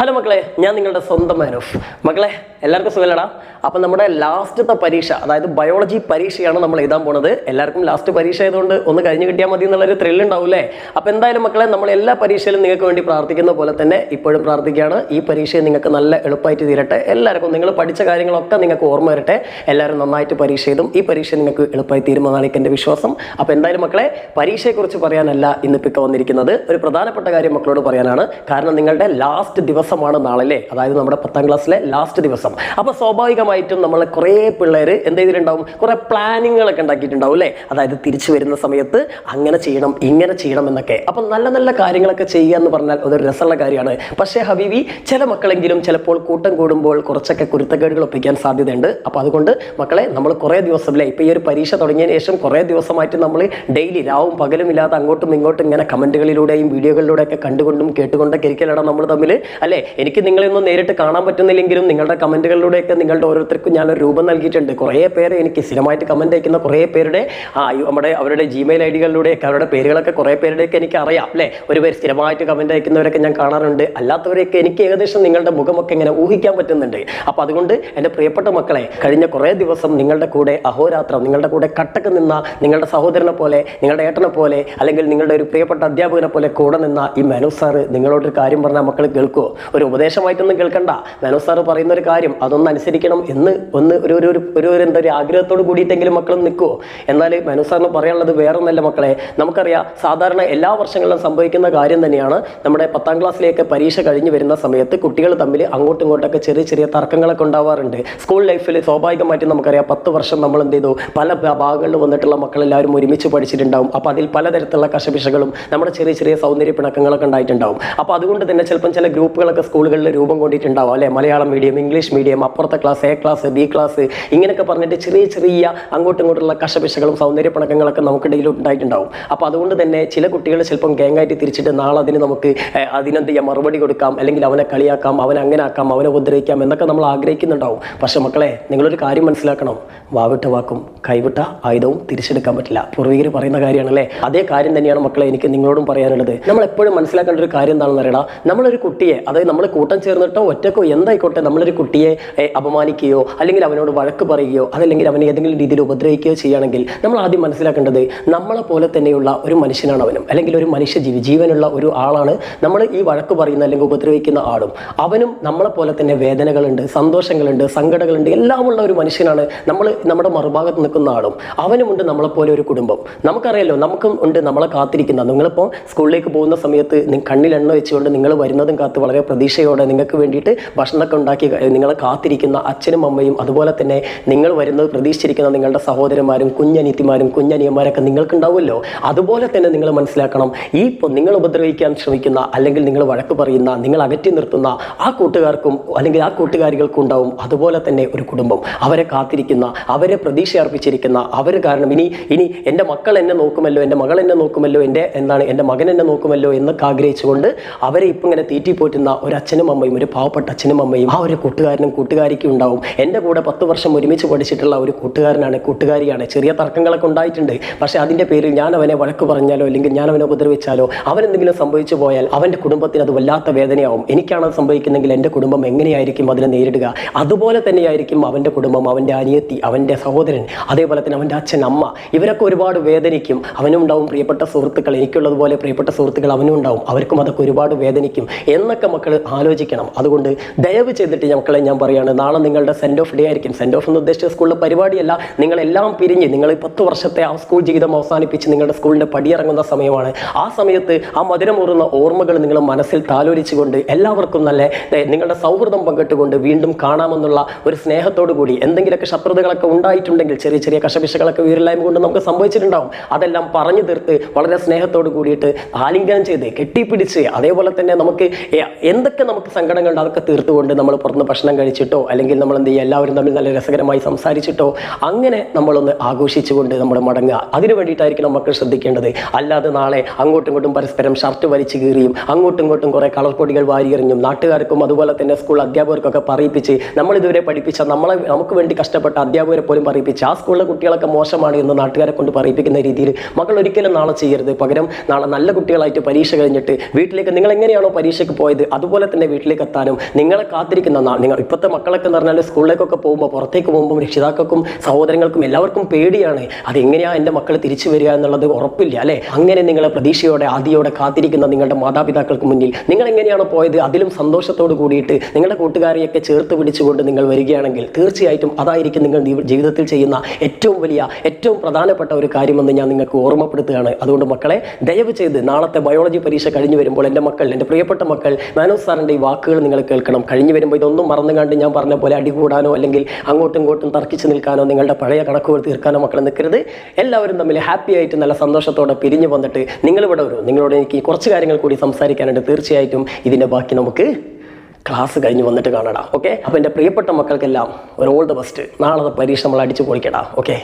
Hello മക്കളെ ഞാൻ നിങ്ങളുടെ സ്വന്തം മാനോഫ്. മക്കളെ എല്ലാവർക്കും സുഖമല്ലടാ? അപ്പം നമ്മുടെ ലാസ്റ്റത്തെ പരീക്ഷ അതായത് ബയോളജി പരീക്ഷയാണ് നമ്മൾ എഴുതാൻ പോണത്. എല്ലാവർക്കും ലാസ്റ്റ് പരീക്ഷ ആയതുകൊണ്ട് ഒന്ന് കഴിഞ്ഞ് കിട്ടിയാൽ മതി എന്നുള്ളൊരു ത്രില്ലുണ്ടാവും ഉണ്ടാവില്ലേ അപ്പം എന്തായാലും മക്കളെ നമ്മൾ എല്ലാ പരീക്ഷയിലും നിങ്ങൾക്ക് വേണ്ടി പ്രാർത്ഥിക്കുന്ന പോലെ തന്നെ ഇപ്പോഴും പ്രാർത്ഥിക്കുകയാണ്. ഈ പരീക്ഷയെ നിങ്ങൾക്ക് നല്ല എളുപ്പമായിട്ട് തീരട്ടെ. എല്ലാവർക്കും നിങ്ങൾ പഠിച്ച കാര്യങ്ങളൊക്കെ നിങ്ങൾക്ക് ഓർമ്മ വരട്ടെ. എല്ലാവരും നന്നായിട്ട് പരീക്ഷ എഴുതും. ഈ പരീക്ഷ നിങ്ങൾക്ക് എളുപ്പമായി തീരുമെന്നാണ് എനിക്ക് എന്റെ വിശ്വാസം. അപ്പോൾ എന്തായാലും മക്കളെ പരീക്ഷയെക്കുറിച്ച് പറയാനല്ല ഇന്നിപ്പോൾ വന്നിരിക്കുന്നത്. ഒരു പ്രധാനപ്പെട്ട കാര്യം മക്കളോട് പറയാനാണ്. കാരണം നിങ്ങളുടെ ലാസ്റ്റ് ദിവസമാണ് നാളെ അല്ലേ അതായത് നമ്മുടെ പത്താം ക്ലാസ്സിലെ ലാസ്റ്റ് ദിവസം. അപ്പോൾ സ്വാഭാവികമായിട്ടും നമ്മൾ കുറേ പിള്ളേർ എന്ത് ചെയ്തിട്ടുണ്ടാവും? കുറേ പ്ലാനിങ്ങുകളൊക്കെ ഉണ്ടാക്കിയിട്ടുണ്ടാവും അല്ലേ? അതായത് തിരിച്ചു വരുന്ന സമയത്ത് അങ്ങനെ ചെയ്യണം ഇങ്ങനെ ചെയ്യണം എന്നൊക്കെ. അപ്പം നല്ല നല്ല കാര്യങ്ങളൊക്കെ ചെയ്യുക എന്ന് പറഞ്ഞാൽ അതൊരു രസമുള്ള കാര്യമാണ്. പക്ഷേ ഹബീബി ചില മക്കളെങ്കിലും ചിലപ്പോൾ കൂട്ടം കൂടുമ്പോൾ കുറച്ചൊക്കെ കുരുത്തക്കേടുകൾ ഒപ്പിക്കാൻ സാധ്യതയുണ്ട്. അപ്പോൾ അതുകൊണ്ട് മക്കളെ നമ്മൾ കുറേ ദിവസം അല്ലേ ഇപ്പോൾ ഈ ഒരു പരീക്ഷ തുടങ്ങിയതിന് ശേഷം കുറേ ദിവസമായിട്ട് നമ്മൾ ഡെയിലി രാവും പകലും ഇല്ലാതെ അങ്ങോട്ടും ഇങ്ങോട്ടും ഇങ്ങനെ കമന്റുകളിലൂടെയും വീഡിയോകളിലൂടെയൊക്കെ കണ്ടുകൊണ്ടും കേട്ടുകൊണ്ടൊക്കെ ഇരിക്കലാണ് നമ്മൾ തമ്മിൽ അല്ലേ? എനിക്ക് നിങ്ങളെയൊന്നും നേരിട്ട് കാണാൻ പറ്റുന്നില്ലെങ്കിലും നിങ്ങളുടെ കമന്റുകളിലൂടെയൊക്കെ നിങ്ങളുടെ ഓരോരുത്തർക്കും ഞാൻ രൂപം നൽകിയിട്ടുണ്ട്. കുറേ പേര് എനിക്ക് സ്ഥിരമായിട്ട് കമന്റ് അയക്കുന്ന കുറേ പേരുടെ ആ നമ്മുടെ അവരുടെ ജിമെയിൽ ഐ ഡികളിലൂടെയൊക്കെ അവരുടെ പേരുകളൊക്കെ കുറേ പേരുടെയൊക്കെ എനിക്ക് അറിയാം അല്ലേ? ഒരു പേര് സ്ഥിരമായിട്ട് കമന്റ് അയക്കുന്നവരൊക്കെ ഞാൻ കാണാറുണ്ട്. അല്ലാത്തവരെയൊക്കെ എനിക്ക് ഏകദേശം നിങ്ങളുടെ മുഖമൊക്കെ ഇങ്ങനെ ഊഹിക്കാൻ പറ്റുന്നുണ്ട്. അപ്പോൾ അതുകൊണ്ട് എന്റെ പ്രിയപ്പെട്ട മക്കളെ കഴിഞ്ഞ കുറേ ദിവസം നിങ്ങളുടെ കൂടെ അഹോരാത്രം നിങ്ങളുടെ കൂടെ കട്ടക്ക് നിന്ന നിങ്ങളുടെ സഹോദരനെ പോലെ നിങ്ങളുടെ ഏട്ടനെ പോലെ അല്ലെങ്കിൽ നിങ്ങളുടെ ഒരു പ്രിയപ്പെട്ട അധ്യാപകനെ പോലെ കൂടെ നിന്ന ഈ മനു സാറ് നിങ്ങളോടൊരു കാര്യം പറഞ്ഞാൽ മക്കൾ കേൾക്കുമോ ഒരു ഉപദേശമായിട്ടൊന്നും കേൾക്കണ്ട. മനു സാറ് പറയുന്ന ഒരു കാര്യം അതൊന്ന് അനുസരിക്കണം എന്ന് ഒന്ന് ഒരു ഒരു ഒരു ഒരു എന്താ ഒരു ആഗ്രഹത്തോട് കൂടിയിട്ടെങ്കിലും മക്കളും നിൽക്കുമോ എന്നാൽ മനു സാറിന് പറയാനുള്ളത് വേറെ ഒന്നല്ല മക്കളെ. നമുക്കറിയാം സാധാരണ എല്ലാ വർഷങ്ങളിലും സംഭവിക്കുന്ന കാര്യം തന്നെയാണ് നമ്മുടെ പത്താം ക്ലാസ്സിലേക്ക് പരീക്ഷ കഴിഞ്ഞ് വരുന്ന സമയത്ത് കുട്ടികൾ തമ്മിൽ അങ്ങോട്ടും ഇങ്ങോട്ടൊക്കെ ചെറിയ ചെറിയ തർക്കങ്ങളൊക്കെ ഉണ്ടാവാറുണ്ട്. സ്കൂൾ ലൈഫിൽ സ്വാഭാവികമായിട്ടും നമുക്കറിയാം പത്ത് വർഷം നമ്മൾ എന്ത് ചെയ്തു? പല ഭാഗങ്ങളിൽ വന്നിട്ടുള്ള മക്കളെല്ലാവരും ഒരുമിച്ച് പഠിച്ചിട്ടുണ്ടാവും. അപ്പോൾ അതിൽ പലതരത്തിലുള്ള കശപിശകളും നമ്മുടെ ചെറിയ ചെറിയ സൗന്ദര്യ പിണക്കങ്ങളൊക്കെ ഉണ്ടായിട്ടുണ്ടാവും. അപ്പോൾ അതുകൊണ്ട് തന്നെ ചിലപ്പം ചില ഗ്രൂപ്പുകളൊക്കെ സ്കൂളുകളിൽ രൂപം കൊണ്ടിട്ടുണ്ടാവും അല്ലെ? മലയാളം മീഡിയം ഇംഗ്ലീഷ് മീഡിയം അപ്പുറത്തെ class A class B class ഇങ്ങനെയൊക്കെ പറഞ്ഞിട്ട് ചെറിയ ചെറിയ അങ്ങോട്ടും ഇങ്ങോട്ടുള്ള കഷപിശകളും സൗന്ദര്യ പണക്കങ്ങളൊക്കെ നമുക്കിടയിൽ ഉണ്ടായിട്ടുണ്ടാവും. അപ്പോൾ അതുകൊണ്ട് തന്നെ ചില കുട്ടികൾ ചിലപ്പം ഗാങ്ങായിട്ട് തിരിച്ചിട്ട് നാളെ അതിന് നമുക്ക് അതിനെന്ത് ചെയ്യാം മറുപടി കൊടുക്കാം അല്ലെങ്കിൽ അവനെ കളിയാക്കാം അവനെ അങ്ങനെ ആക്കാം അവനെ ഉപദ്രവിക്കാം എന്നൊക്കെ നമ്മൾ ആഗ്രഹിക്കുന്നുണ്ടാവും. പക്ഷേ മക്കളെ നിങ്ങളൊരു കാര്യം മനസ്സിലാക്കണം. വാവിട്ട വാക്കും കൈവിട്ട ആയുധവും തിരിച്ചെടുക്കാൻ പറ്റില്ല. പൂർവികർ പറയുന്ന കാര്യമാണല്ലേ? അതേ കാര്യം തന്നെയാണ് മക്കളെ എനിക്ക് നിങ്ങളോടും പറയാനുള്ളത്. നമ്മൾ എപ്പോഴും മനസ്സിലാക്കേണ്ട ഒരു കാര്യം എന്താണെന്ന് അറിയണം നമ്മളൊരു കുട്ടിയെ അതായത് നമ്മൾ കൂട്ടം ചേർന്നിട്ടോ ഒറ്റക്കോ എന്തായിക്കോട്ടെ നമ്മളൊരു കുട്ടിയെ അപമാനിക്കുകയോ അല്ലെങ്കിൽ അവനോട് വഴക്ക് പറയുകയോ അതല്ലെങ്കിൽ അവനെ ഏതെങ്കിലും രീതിയിൽ ഉപദ്രവിക്കുകയോ ചെയ്യുകയാണെങ്കിൽ നമ്മൾ ആദ്യം മനസ്സിലാക്കേണ്ടത് നമ്മളെ പോലെ തന്നെയുള്ള ഒരു മനുഷ്യനാണ് അവനും. അല്ലെങ്കിൽ ഒരു മനുഷ്യജീവി ജീവനുള്ള ഒരു ആളാണ് നമ്മൾ ഈ വഴക്ക് പറയുന്ന അല്ലെങ്കിൽ ഉപദ്രവിക്കുന്ന ആളും. അവനും നമ്മളെ പോലെ തന്നെ വേദനകളുണ്ട് സന്തോഷങ്ങളുണ്ട് സങ്കടങ്ങളുണ്ട് എല്ലാമുള്ള ഒരു മനുഷ്യനാണ് നമ്മൾ നമ്മുടെ മറുഭാഗത്ത് നിൽക്കുന്ന ആളും. അവനുമുണ്ട് നമ്മളെപ്പോലെ ഒരു കുടുംബം. നമുക്കറിയാലോ നമുക്കും ഉണ്ട് നമ്മളെ കാത്തിരിക്കുന്ന. നിങ്ങളിപ്പോൾ സ്കൂളിലേക്ക് പോകുന്ന സമയത്ത് കണ്ണിലെണ്ണ വെച്ചുകൊണ്ട് നിങ്ങൾ വരുന്നതും കാത്ത് വളരെ പ്രതീക്ഷയോടെ നിങ്ങൾക്ക് വേണ്ടിയിട്ട് ഭക്ഷണമൊക്കെ ഉണ്ടാക്കി നിങ്ങളെ കാത്തിരിക്കുന്ന അച്ഛനും അമ്മയും അതുപോലെ തന്നെ നിങ്ങൾ വരുന്നത് പ്രതീക്ഷിച്ചിരിക്കുന്ന നിങ്ങളുടെ സഹോദരന്മാരും കുഞ്ഞനീത്തിമാരും കുഞ്ഞനിയന്മാരൊക്കെ നിങ്ങൾക്കുണ്ടാവുമല്ലോ. അതുപോലെ തന്നെ നിങ്ങൾ മനസ്സിലാക്കണം ഈ നിങ്ങൾ ഉപദ്രവിക്കാൻ ശ്രമിക്കുന്ന അല്ലെങ്കിൽ നിങ്ങൾ വഴക്ക് പറയുന്ന നിങ്ങൾ അകറ്റി നിർത്തുന്ന ആ കൂട്ടുകാർക്കും അല്ലെങ്കിൽ ആ കൂട്ടുകാരികൾക്കും ഉണ്ടാവും അതുപോലെ തന്നെ ഒരു കുടുംബം. അവരെ കാത്തിരിക്കുന്ന അവരെ പ്രതീക്ഷ അർപ്പിച്ചിരിക്കുന്ന അവർ കാരണം ഇനി ഇനി എന്റെ മക്കൾ എന്നെ നോക്കുമല്ലോ എന്റെ മകൾ എന്നെ നോക്കുമല്ലോ എന്റെ എന്താണ് എന്റെ മകൻ എന്നെ നോക്കുമല്ലോ എന്നൊക്കെ ആഗ്രഹിച്ചുകൊണ്ട് അവരെ ഇപ്പം ഇങ്ങനെ തീറ്റിപ്പോറ്റുന്ന ഒരു അച്ഛനും അമ്മയും ഒരു പാവപ്പെട്ട അച്ഛനും അമ്മയും ആ ഒരു കൂട്ടുകാരനും കൂട്ടുകാരിക്കും ഉണ്ടാവും. എന്റെ കൂടെ പത്ത് വർഷം ഒരുമിച്ച് പഠിച്ചിട്ടുള്ള ഒരു കൂട്ടുകാരനാണ് കൂട്ടുകാരിയാണ്. ചെറിയ തർക്കങ്ങളൊക്കെ ഉണ്ടായിട്ടുണ്ട്. പക്ഷേ അതിന്റെ പേരിൽ ഞാൻ അവനെ വഴക്ക് പറഞ്ഞാലോ അല്ലെങ്കിൽ ഞാൻ അവനെ ഉപദ്രവിച്ചാലോ അവനെന്തെങ്കിലും സംഭവിച്ചു പോയാൽ അവന്റെ കുടുംബത്തിന് അത് വല്ലാത്ത വേദനയാവും. എനിക്കാണ് അത് സംഭവിക്കുന്നെങ്കിൽ എന്റെ കുടുംബം എങ്ങനെയായിരിക്കും അതിനെ നേരിടുക? അതുപോലെ തന്നെയായിരിക്കും അവന്റെ കുടുംബം അവന്റെ അനിയത്തി അവന്റെ സഹോദരൻ അതേപോലെ തന്നെ അവന്റെ അച്ഛൻ അമ്മ. ഇവരൊക്കെ ഒരുപാട് വേദനിക്കും. അവനും ഉണ്ടാവും പ്രിയപ്പെട്ട സുഹൃത്തുക്കൾ എനിക്കുള്ളതുപോലെ പ്രിയപ്പെട്ട സുഹൃത്തുക്കൾ അവനും ഉണ്ടാവും. അവർക്കും അതൊക്കെ ഒരുപാട് വേദനിക്കും. എന്നൊക്കെ മക്കൾ ആലോചിക്കണം. അതുകൊണ്ട് ദയവ് ചെയ്തിട്ട് മക്കളെ ഞാൻ പറയുകയാണ് നാളെ നിങ്ങളുടെ സെൻഡ് ഓഫ് ഡേ ആയിരിക്കും. സെൻഡ് ഓഫ് എന്ന് ഉദ്ദേശിച്ച സ്കൂളിലെ പരിപാടിയല്ല നിങ്ങളെല്ലാം പിരിഞ്ഞ് നിങ്ങൾ പത്ത് വർഷത്തെ ആ സ്കൂൾ ജീവിതം അവസാനിപ്പിച്ച് നിങ്ങളുടെ സ്കൂളിന്റെ പടിയിറങ്ങുന്ന സമയമാണ്. ആ സമയത്ത് ആ മധുരമൂറുന്ന ഓർമ്മകൾ നിങ്ങൾ മനസ്സിൽ താലോലിച്ചുകൊണ്ട് എല്ലാവർക്കും നല്ല നിങ്ങളുടെ സൗഹൃദം പങ്കിട്ടുകൊണ്ട് വീണ്ടും കാണാമെന്നുള്ള ഒരു സ്നേഹത്തോടു കൂടി എന്തെങ്കിലുമൊക്കെ ശത്രുതകളൊക്കെ ഉണ്ടായിട്ടുണ്ടെങ്കിൽ ചെറിയ ചെറിയ കശപിശകളൊക്കെ വീരില്ലായ്മ കൊണ്ട് നമുക്ക് സംഭവിച്ചിട്ടുണ്ടാവും. അതെല്ലാം പറഞ്ഞു തീർത്ത് വളരെ സ്നേഹത്തോട് കൂടിയിട്ട് ആലിംഗനം ചെയ്ത് കെട്ടിപ്പിടിച്ച് അതേപോലെ തന്നെ നമുക്ക് എന്തൊക്കെ നമുക്ക് സങ്കടങ്ങളുണ്ട് അതൊക്കെ തീർത്തുകൊണ്ട് നമ്മൾ പുറത്തുനിന്ന് ഭക്ഷണം കഴിച്ചിട്ടോ അല്ലെങ്കിൽ നമ്മൾ എന്ത് ചെയ്യുക എല്ലാവരും തമ്മിൽ നല്ല രസകരമായി സംസാരിച്ചിട്ടോ അങ്ങനെ നമ്മളൊന്ന് ആഘോഷിച്ചുകൊണ്ട് നമ്മൾ മടങ്ങുക. അതിനു വേണ്ടിയിട്ടായിരിക്കും നമുക്ക് ശ്രദ്ധിക്കേണ്ടത്. അല്ലാതെ നാളെ അങ്ങോട്ടും ഇങ്ങോട്ടും പരസ്പരം ഷർട്ട് വലിച്ചു കീറിയും അങ്ങോട്ടും ഇങ്ങോട്ടും കുറേ കളർ വാരി വാരിയെറിഞ്ഞും നാട്ടുകാർക്കും അതുപോലെ തന്നെ സ്കൂൾ അധ്യാപകർക്കൊക്കെ പറയിപ്പിച്ച് നമ്മളിതുവരെ പഠിപ്പിച്ച നമ്മളെ നമുക്ക് വേണ്ടി കഷ്ടപ്പെട്ട അധ്യാപകരെ പോലും പറയിപ്പിച്ച് ആ സ്കൂളിലെ കുട്ടികളൊക്കെ മോശമാണ് എന്ന് നാട്ടുകാരെ കൊണ്ട് പറയിപ്പിക്കുന്ന രീതിയിൽ മക്കൾ ഒരിക്കലും നാളെ ചെയ്യരുത്. പകരം നാളെ നല്ല കുട്ടികളായിട്ട് പരീക്ഷ കഴിഞ്ഞിട്ട് വീട്ടിലേക്ക് നിങ്ങൾ എങ്ങനെയാണോ പരീക്ഷയ്ക്ക് പോയത് അതുപോലെ അതുപോലെ തന്നെ വീട്ടിലേക്ക് എത്താനും നിങ്ങളെ കാത്തിരിക്കുന്ന നിങ്ങൾ ഇപ്പോഴത്തെ മക്കളൊക്കെ എന്ന് പറഞ്ഞാൽ സ്കൂളിലേക്കൊക്കെ പോകുമ്പോൾ പുറത്തേക്ക് പോകുമ്പോൾ രക്ഷിതാക്കൾക്കും സഹോദരങ്ങൾക്കും എല്ലാവർക്കും പേടിയാണ്. അതെങ്ങനെയാണ് എന്റെ മക്കൾ തിരിച്ചു വരിക എന്നുള്ളത് ഉറപ്പില്ല അല്ലേ? അങ്ങനെ നിങ്ങളെ പ്രതീക്ഷയോടെ ആദ്യയോടെ കാത്തിരിക്കുന്ന നിങ്ങളുടെ മാതാപിതാക്കൾക്ക് മുന്നിൽ നിങ്ങൾ എങ്ങനെയാണ് പോയത് അതിലും സന്തോഷത്തോട് കൂടിയിട്ട് നിങ്ങളുടെ കൂട്ടുകാരെയൊക്കെ ചേർത്ത് പിടിച്ചുകൊണ്ട് നിങ്ങൾ വരികയാണെങ്കിൽ തീർച്ചയായിട്ടും അതായിരിക്കും നിങ്ങൾ ജീവിതത്തിൽ ചെയ്യുന്ന ഏറ്റവും വലിയ ഏറ്റവും പ്രധാനപ്പെട്ട ഒരു കാര്യമെന്ന് ഞാൻ നിങ്ങൾക്ക് ഓർമ്മപ്പെടുത്തുകയാണ്. അതുകൊണ്ട് മക്കളെ ദയവ് ചെയ്ത് നാളത്തെ ബയോളജി പരീക്ഷ കഴിഞ്ഞു വരുമ്പോൾ എന്റെ മക്കൾ എന്റെ പ്രിയപ്പെട്ട മക്കൾ മാനോസ് സാറിന്റെ ഈ വാക്കുകൾ നിങ്ങൾ കേൾക്കണം. കഴിഞ്ഞു വരുമ്പോൾ ഇതൊന്നും മറന്നു കണ്ട് ഞാൻ പറഞ്ഞ പോലെ അടികൂടാനോ അല്ലെങ്കിൽ അങ്ങോട്ടും ഇങ്ങോട്ടും തർക്കിച്ച് നിൽക്കാനോ നിങ്ങളുടെ പഴയ കണക്കുകൾ തീർക്കാനോ മക്കളെ നിൽക്കരുത്. എല്ലാവരും തമ്മിൽ ഹാപ്പി ആയിട്ട് നല്ല സന്തോഷത്തോടെ പിരിഞ്ഞു വന്നിട്ട് നിങ്ങളിവിടെ വരും. നിങ്ങളോട് എനിക്ക് കുറച്ച് കാര്യങ്ങൾ കൂടി സംസാരിക്കാനുണ്ട്. തീർച്ചയായിട്ടും ഇതിന്റെ ബാക്കി നമുക്ക് ക്ലാസ് കഴിഞ്ഞ് വന്നിട്ട് കാണടാ. ഓക്കെ? അപ്പോൾ എന്റെ പ്രിയപ്പെട്ട മക്കൾക്കെല്ലാം ഒരു ഓൾ ദ ബെസ്റ്റ്. നാളത്തെ പരീക്ഷ നമ്മൾ അടിച്ചു പൊളിക്കടാ. ഓക്കെ?